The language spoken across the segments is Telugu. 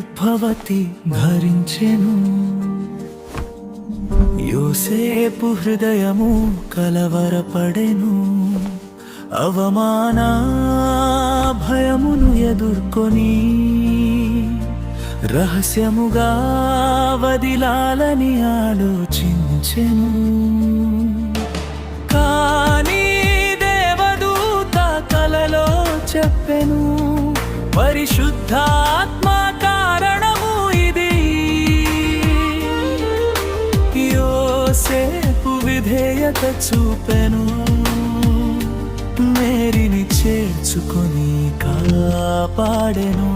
భవతి ధరించెను. యోసేపు హృదయము కలవరపడెను. అవమాన భయమును ఎదుర్కొని రహస్యముగా వదిలాలని ఆలోచించెను. కానీ దేవదూత కలలో చెప్పెను పరిశుద్ధాత్మ విధేయత చూపెను. మేరిని చేర్చుకొని కాపాడెను.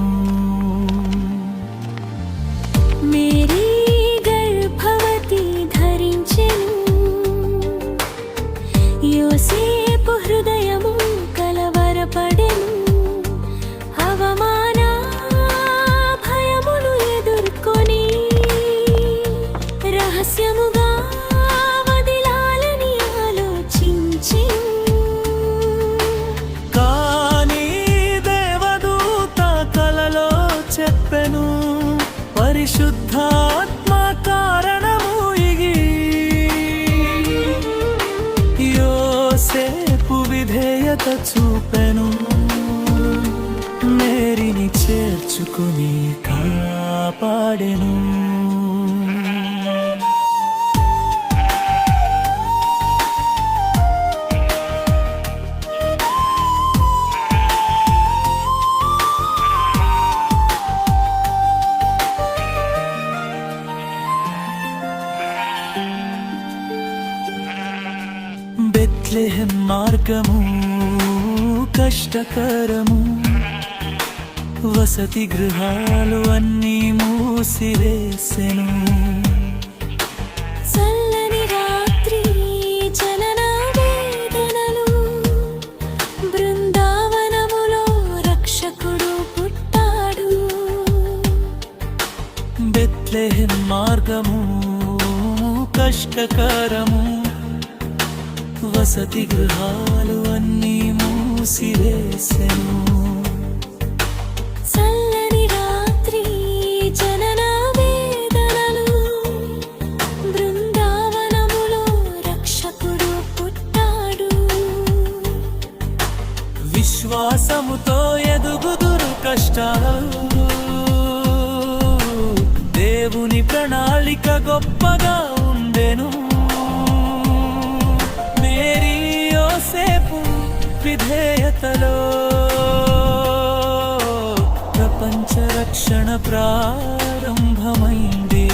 విధేయత చూపెను. మేరీని చేర్చుకుని కాపాడెను. బెత్లెహెం మార్గము కష్టకరము వసతి గృహాలు అన్నీ మూసివేసెను. చల్లని రాత్రి వేదనలు బృందావనములో రక్షకుడు పుట్టాడు. బెత్లెహెం మార్గము కష్టకరము. వసతి గృహాలు అన్నీ మూసివేసెను చల్లని రాత్రి జనన వేదనలు బృందావనములో రక్షకుడు పుట్టాడు. విశ్వాసముతో ఎదుగుదురు కష్టాలు దేవుని ప్రణాళిక గొప్పగా ప్రపంచరక్షణ ప్రారంభమైంది.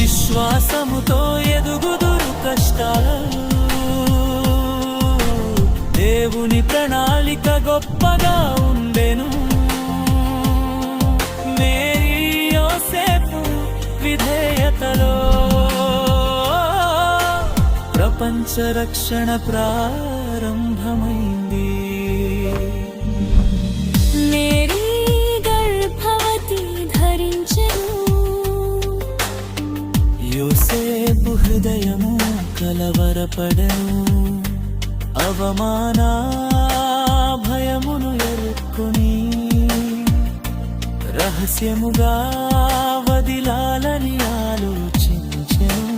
విశ్వాసముతో ఎదుగుదురు కష్టాలు దేవుని ప్రణాళిక గొప్పగా ఉండెను. మేరీయోసేపు విధేయతలో. ప్రపంచరక్షణ ప్రా సేపు హృదయము కలవరపడను. అవమాన భయమును ఎరుక్కుని రహస్యముగా వదిలాలని ఆలోచించెను.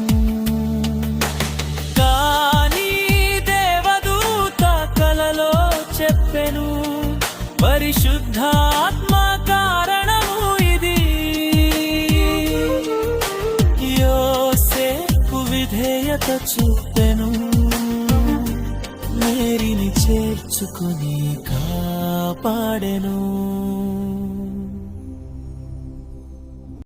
కానీ దేవదూత కలలో చెప్పెను పరిశుద్ధా చూపెను. మేరీని చేర్చుకొని కాపాడెను.